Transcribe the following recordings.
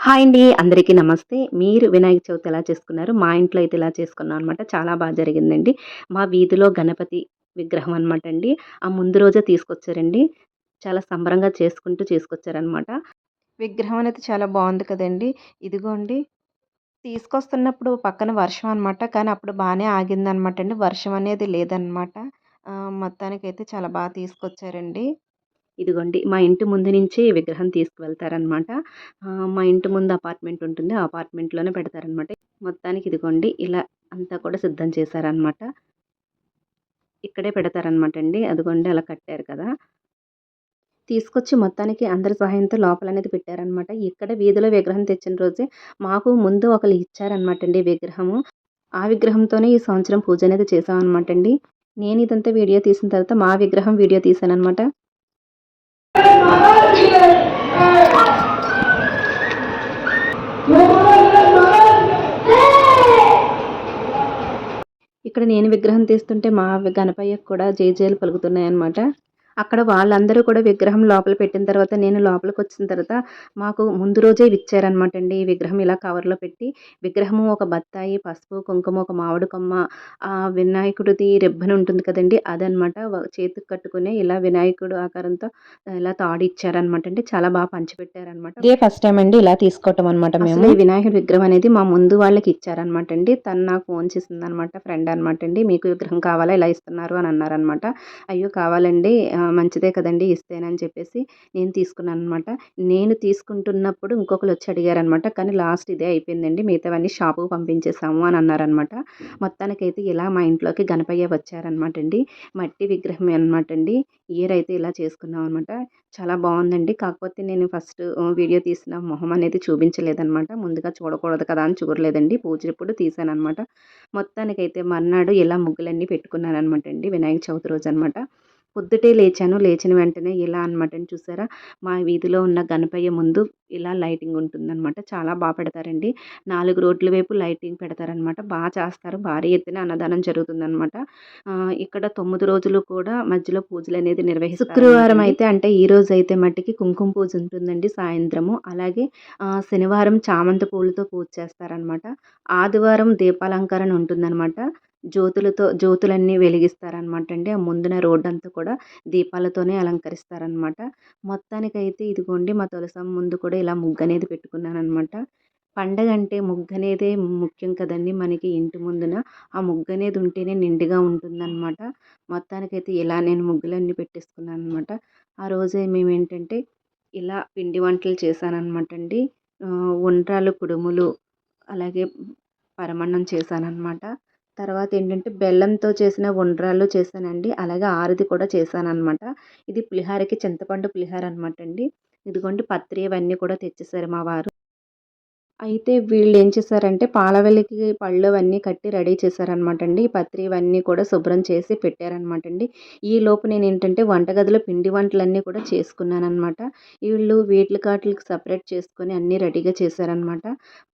Hi అండి అందరికీ నమస్తే. మీరు వినాయక చవితి ఎలా చేసుకున్నారు? మా ఇంట్లో అయితే ఇలా చేసుకున్నాం అనమాట చాలా బాగా జరిగిందండి. మా వీధిలో గణపతి విగ్రహం అనమాట అండి. ఆ ముందు రోజే తీసుకొచ్చారండి. చాలా సంబరంగా చేసుకుంటూ చేసుకొచ్చారనమాట విగ్రహం అనేది చాలా బాగుంది కదండి. ఇదిగోండి. తీసుకొస్తున్నప్పుడు పక్కన వర్షం అనమాట కానీ అప్పుడు బాగానే ఆగిందనమాట అండి. వర్షం అనేది లేదనమాట మొత్తానికైతే చాలా బాగా తీసుకొచ్చారండి. ఇదిగోండి మా ఇంటి ముందు నుంచే విగ్రహం తీసుకువెళ్తారనమాట. మా ఇంటి ముందు అపార్ట్మెంట్ ఉంటుంది ఆ అపార్ట్మెంట్లోనే పెడతారనమాట. మొత్తానికి ఇదిగోండి ఇలా అంతా కూడా సిద్ధం చేశారనమాట. ఇక్కడే పెడతారనమాట అండి అదిగోండి అలా కట్టారు కదా. తీసుకొచ్చి మొత్తానికి అందరి సహాయంతో లోపల అనేది పెట్టారనమాట. ఇక్కడ వీధిలో విగ్రహం తెచ్చిన రోజే మాకు ముందు ఒకరు ఇచ్చారనమాట అండి విగ్రహము. ఆ విగ్రహంతోనే ఈ సంవత్సరం పూజ అనేది చేసామన్నమాట అండి. నేను ఇదంతా వీడియో తీసిన తర్వాత మా విగ్రహం వీడియో తీసాను అనమాట ఇక్కడ నేను విగ్రహం తీస్తుంటే మా గణపయ్యకు కూడా జేజేలు పలుకుతున్నాయన్నమాట. అక్కడ వాళ్ళందరూ కూడా విగ్రహం లోపల పెట్టిన తర్వాత నేను లోపలికి వచ్చిన తర్వాత మాకు ముందు రోజే ఇచ్చారనమాట అండి ఈ విగ్రహం ఇలా కవర్లో పెట్టి. విగ్రహము ఒక బత్తాయి పసుపు కుంకుమ ఒక మామిడి కొమ్మ ఆ వినాయకుడిది రిబ్బన్ ఉంటుంది కదండి అదనమాట చేతికి కట్టుకునే ఇలా వినాయకుడు ఆకారంతో ఇలా తాడు ఇచ్చారనమాట అండి. చాలా బాగా పంచిపెట్టారనమాట ఇదే ఫస్ట్ టైం అండి ఇలా తీసుకోవటం అనమాట మేము. ఈ వినాయకుడి విగ్రహం అనేది మా ముందు వాళ్ళకి ఇచ్చారనమాట అండి. తను నాకు ఫోన్ చేసింది అనమాట ఫ్రెండ్ అనమాట అండి. మీకు విగ్రహం కావాలా ఇలా ఇస్తున్నారు అని అన్నారనమాట అయ్యో కావాలండి. మంచిదే కదండి ఇస్తేనని చెప్పేసి నేను తీసుకున్నాను అనమాట నేను తీసుకుంటున్నప్పుడు ఇంకొకరు వచ్చి అడిగారనమాట కానీ లాస్ట్ ఇదే అయిపోయిందండి మిగతావన్నీ షాపుకు పంపించేసాము అని అన్నారనమాట. మొత్తానికైతే ఇలా మా ఇంట్లోకి గణపయ్య వచ్చారనమాట అండి. మట్టి విగ్రహమే అనమాట అండి. ఇయర్ అయితే ఇలా చేసుకున్నాం అనమాట. చాలా బాగుందండి. కాకపోతే నేను ఫస్ట్ వీడియో తీసిన మొహం అనేది చూపించలేదనమాట. ముందుగా చూడకూడదు కదా అని చూడలేదండి. పూజప్పుడు తీసాను అనమాట మొత్తానికైతే మర్నాడు ఇలా ముగ్గులన్నీ పెట్టుకున్నాను అనమాట అండి వినాయక చవితి రోజు అనమాట. పొద్దుటే లేచాను. లేచిన వెంటనే ఇలా అనమాట చూసారా? మా వీధిలో ఉన్న గణపయ్య ముందు ఇలా లైటింగ్ ఉంటుందన్నమాట. చాలా బాగా పెడతారండి. నాలుగు రోడ్ల వైపు లైటింగ్ పెడతారనమాట బాగా చేస్తారు. భారీ ఎత్తున అన్నదానం జరుగుతుందన్నమాట. ఇక్కడ తొమ్మిది రోజులు కూడా మధ్యలో పూజలు అనేది నిర్వహిస్తారు. శుక్రవారం అయితే అంటే ఈ రోజు అయితే మట్టికి కుంకుమ పూజ ఉంటుందండి సాయంత్రము. అలాగే శనివారం చామంతి పూలతో పూజ చేస్తారనమాట ఆదివారం దీపాలంకరణ ఉంటుందన్నమాట. జ్యోతులతో జ్యోతులన్నీ వెలిగిస్తారనమాట అండి. ఆ ముందున రోడ్డు అంతా కూడా దీపాలతోనే అలంకరిస్తారనమాట. మొత్తానికైతే ఇదిగోండి మా తులసం ముందు కూడా ఇలా ముగ్గు అనేది పెట్టుకున్నానమాట పండగ అంటే ముగ్గు అనేదే ముఖ్యం కదండి మనకి ఇంటి ముందున. ఆ ముగ్గు అనేది ఉంటేనే నిండుగా ఉంటుందన్నమాట మొత్తానికైతే ఇలా నేను ముగ్గులన్నీ పెట్టేసుకున్నాను అనమాట ఆ రోజే మేము ఏంటంటే ఇలా పిండి వంటలు చేశానమాట అండి. ఉండ్రాలు కుడుములు అలాగే పరమన్నం చేశానన్నమాట తర్వాత ఏంటంటే బెల్లంతో చేసిన ఉండ్రాలు చేశానండి. అలాగే ఆరిది కూడా చేశానమాట ఇది పులిహారకి చింతపండు పులిహార అనమాట అండి. ఇదిగోండి పత్రి ఇవన్నీ కూడా తెచ్చేసారు మా వారు. అయితే వీళ్ళు ఏం చేశారంటే పాలవెల్లికి పళ్ళు అవన్నీ కట్టి రెడీ చేశారనమాట అండి పత్రి ఇవన్నీ కూడా శుభ్రం చేసి పెట్టారనమాట అండి ఈ లోపు నేను ఏంటంటే వంటగదిలో పిండి వంటలన్నీ కూడా చేసుకున్నాను అనమాట వీళ్ళు వీటి కాట్లకి సపరేట్ చేసుకొని అన్నీ రెడీగా చేశారనమాట.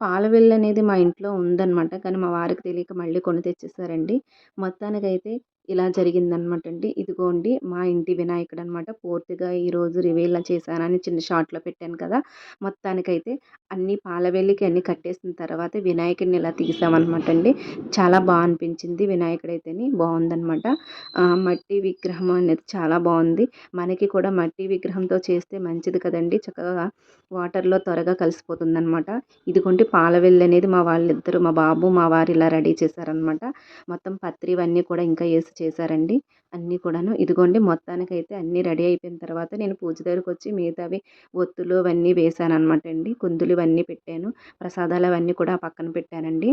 పాలవెల్లి అనేది మా ఇంట్లో ఉందన్నమాట కానీ మా వారికి తెలియక మళ్ళీ కొని తెచ్చేసారండి. మొత్తానికైతే ఇలా జరిగిందనమాట అండి ఇదిగోండి మా ఇంటి వినాయకుడు అనమాట పూర్తిగా ఈరోజు రివీల్ చేశానని చిన్న షార్ట్లో పెట్టాను కదా! మొత్తానికైతే అన్ని పాలవెల్లికి అన్ని కట్టేసిన తర్వాత వినాయకుడిని ఇలా తీసామన్నమాట అండి చాలా బాగా అనిపించింది వినాయకుడు అయితేని బాగుందనమాట మట్టి విగ్రహం అనేది చాలా బాగుంది. మనకి కూడా మట్టి విగ్రహంతో చేస్తే మంచిది కదండి. చక్కగా వాటర్లో త్వరగా కలిసిపోతుంది అనమాట ఇదిగోండి పాలవెల్లి అనేది మా వాళ్ళిద్దరు మా బాబు మా వారు ఇలా రెడీ చేశారనమాట. మొత్తం పత్రి ఇవన్నీ కూడా ఇంకా వేసి చేశారండి. అన్నీ కూడాను. ఇదిగోండి మొత్తానికైతే అన్నీ రెడీ అయిపోయిన తర్వాత నేను పూజ దగ్గరకు వచ్చి మిగతావి ఒత్తులు అవన్నీ వేసాను అనమాట అండి. కుందులు ఇవన్నీ పెట్టాను. ప్రసాదాలు అవన్నీ కూడా పక్కన పెట్టానండి.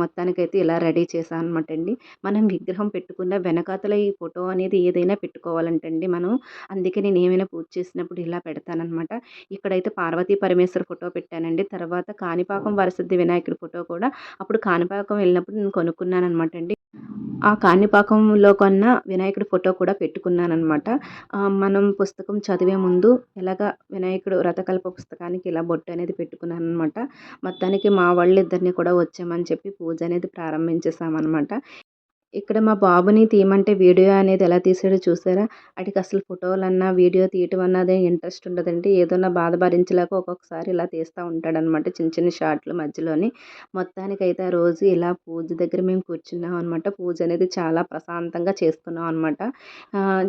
మొత్తానికైతే ఇలా రెడీ చేశాను అనమాట అండి. మనం విగ్రహం పెట్టుకున్న వెనకాతల ఈ ఫోటో అనేది ఏదైనా పెట్టుకోవాలంటండి మనం. అందుకే నేను ఏమైనా పూజ చేసినప్పుడు ఇలా పెడతానమాట ఇక్కడైతే పార్వతీ పరమేశ్వర ఫోటో పెట్టానండి. తర్వాత కాణిపాకం వరసిద్ధి వినాయకుడి ఫోటో కూడా. అప్పుడు కాణిపాకం వెళ్ళినప్పుడు నేను కొనుక్కున్నాను అనమాట అండి. ఆ కాణిపాకంలో కొన్న వినాయకుడి ఫోటో కూడా పెట్టుకున్నానమాట మనం పుస్తకం చదివే ముందు ఎలాగ వినాయకుడు రథకల్ప పుస్తకానికి ఇలా బొట్టు అనేది పెట్టుకున్నాను అనమాట మొత్తానికి మా వాళ్ళిద్దరిని కూడా వచ్చామని చెప్పి పూజ అనేది ప్రారంభించేసామన్నమాట. ఇక్కడ మా బాబుని తీయమంటే వీడియో అనేది ఎలా తీసాడో చూసారా? వాటికి అసలు ఫోటోలన్నా, వీడియో తీయటం అన్నది ఇంట్రెస్ట్ ఉండదండి. ఏదన్నా బాధ భరించలేక ఒక్కొక్కసారి ఇలా తీస్తూ ఉంటాడనమాట. చిన్న చిన్న షార్ట్‌లు మధ్యలోని. మొత్తానికైతే ఆ రోజు ఇలా పూజ దగ్గర మేము కూర్చున్నాం అనమాట. పూజ అనేది చాలా ప్రశాంతంగా చేసుకున్నాం అనమాట.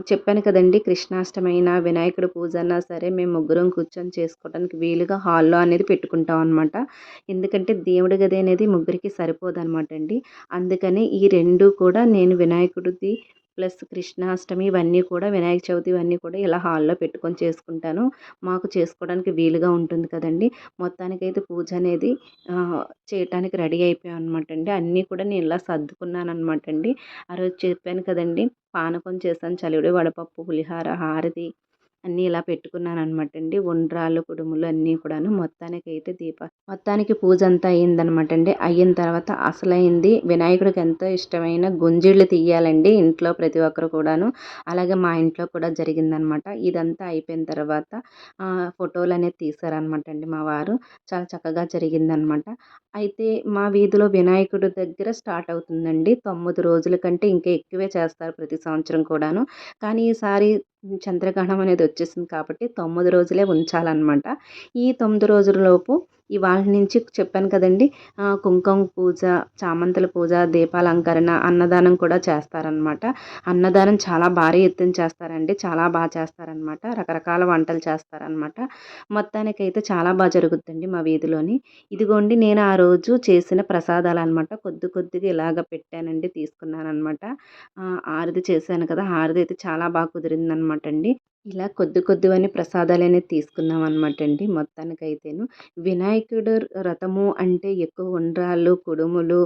చెప్పాను కదండి కృష్ణాష్టమైన వినాయకుడి పూజ అన్నా సరే మేము ముగ్గురం కూర్చొని చేసుకోవడానికి వీలుగా హాల్‌లో అనేది పెట్టుకుంటాం అనమాట. ఎందుకంటే దేవుడి గది అనేది ముగ్గురికి సరిపోదనమాట అండి. అందుకని ఈ రెండు కూడా కూడా నేను వినాయకుడిది ప్లస్ కృష్ణాష్టమి ఇవన్నీ కూడా వినాయక చవితి ఇవన్నీ కూడా ఇలా హాల్‌లో పెట్టుకొని చేసుకుంటాను. మాకు చేసుకోవడానికి వీలుగా ఉంటుంది కదండి మొత్తానికైతే పూజ అనేది చేయటానికి రెడీ అయిపోయాం అనమాట అండి. అన్నీ కూడా నేను ఇలా సర్దుకున్నాను అనమాట అండి. ఆ రోజు చెప్పాను కదండీ! పానకం చేశాను, చలివిడి, వడపప్పు, పులిహార, హారతి అన్నీ ఇలా పెట్టుకున్నాను అనమాట అండి. ఉండ్రాళ్ళు, కుడుములు అన్నీ కూడాను. మొత్తానికి అయితే దీప మొత్తానికి పూజ అంతా అయిందనమాట అండి. అయిన తర్వాత అసలైంది వినాయకుడికి ఎంతో ఇష్టమైన గుంజీళ్ళు తీయాలండి ఇంట్లో ప్రతి ఒక్కరు కూడాను. అలాగే మా ఇంట్లో కూడా జరిగిందనమాట. ఇదంతా అయిపోయిన తర్వాత ఫోటోలు అనేది తీశారనమాట అండి మా వారు. చాలా చక్కగా జరిగిందనమాట. అయితే మా వీధిలో వినాయకుడి దగ్గర స్టార్ట్ అవుతుందండి. తొమ్మిది రోజుల కంటే ఇంకా ఎక్కువే చేస్తారు ప్రతి సంవత్సరం కూడాను. కానీ ఈసారి చంద్రగ్రహణం అనేది వచ్చేసింది కాబట్టి తొమ్మిది రోజులే ఉంచాలనమాట. ఈ తొమ్మిది రోజులలోపు ఇవాళ నుంచి చెప్పాను కదండి కుంకుమ పూజ, చామంతుల పూజ, దీపాలంకరణ, అన్నదానం కూడా చేస్తారనమాట. అన్నదానం చాలా భారీ ఎత్తున చేస్తారండి. చాలా బాగా చేస్తారనమాట. రకరకాల వంటలు చేస్తారనమాట. మొత్తానికైతే చాలా బాగా జరుగుతుందండి మా వీధిలోని. ఇదిగోండి నేను ఆ రోజు చేసిన ప్రసాదాలు అనమాట కొద్ది కొద్దిగా ఇలాగ పెట్టానండి. తీసుకున్నాను అనమాట హారతి చేశాను కదా! హారతి అయితే చాలా బాగా కుదిరిందనమాట అండి. ఇలా కొద్ది కొద్దివని ప్రసాదాలు అనేది తీసుకున్నాం అనమాట అండి మొత్తానికైతేను. వినాయకుడు రథము అంటే ఎక్కువ ఉండ్రాళ్ళు, కుడుములు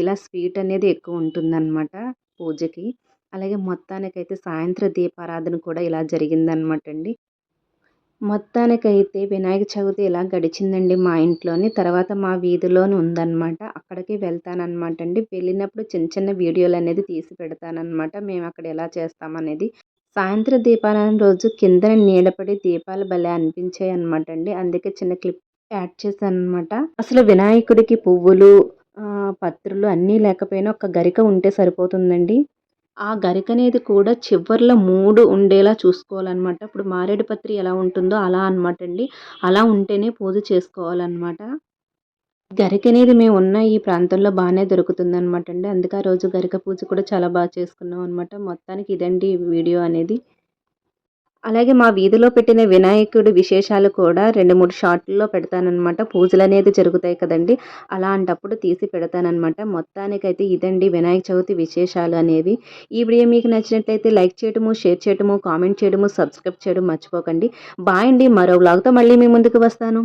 ఇలా స్వీట్ అనేది ఎక్కువ ఉంటుందన్నమాట పూజకి. అలాగే మొత్తానికైతే సాయంత్రం దీపారాధన కూడా ఇలా జరిగిందనమాట అండి. మొత్తానికైతే వినాయక చవితి ఇలా గడిచిందండి మా ఇంట్లోని. తర్వాత మా వీధిలోని ఉందన్నమాట అక్కడికి వెళ్తానన్నమాట అండి. వెళ్ళినప్పుడు చిన్న చిన్న వీడియోలు అనేది తీసి పెడతానన్నమాట మేము అక్కడ ఎలా చేస్తామనేది. సాయంత్రం దీపారాధన రోజు కిందన నీడ పడి దీపాలు భలే అనిపించాయి అనమాట అండి. అందుకే చిన్న క్లిప్ యాడ్ చేశాననమాట. అసలు వినాయకుడికి పువ్వులు పత్రులు అన్నీ లేకపోయినా ఒక గరిక ఉంటే సరిపోతుందండి. ఆ గరిక అనేది కూడా చివర్లో మూడు ఉండేలా చూసుకోవాలన్నమాట ఇప్పుడు మారేడు పత్రి ఎలా ఉంటుందో అలా అనమాట అండి. అలా ఉంటేనే పూజ గరిక అనేది మేము ఉన్న ఈ ప్రాంతంలో బానే దొరుకుతుందనమాట అండి. అందుకే ఆ రోజు గరిక పూజ కూడా చాలా బాగా చేసుకున్నాం అనమాట. మొత్తానికి ఇదండి వీడియో అనేది. అలాగే మా వీధిలో పెట్టిన వినాయకుడి విశేషాలు కూడా 2, 3 షార్ట్‌ల్లో పెడతాననమాట. పూజలనేది జరుగుతాయి కదండీ! అలాంటప్పుడు తీసి పెడతానమాట మొత్తానికైతే ఇదండి వినాయక చవితి విశేషాలు అనేవి. ఈ వీడియో మీకు నచ్చినట్లయితే లైక్ చేయడము, షేర్ చేయడము, కామెంట్ చేయడము, సబ్స్క్రైబ్ చేయడం మర్చిపోకండి. బాయ్ అండి. మరో వ్లాగ్‌తో మళ్ళీ మీ ముందుకు వస్తాను.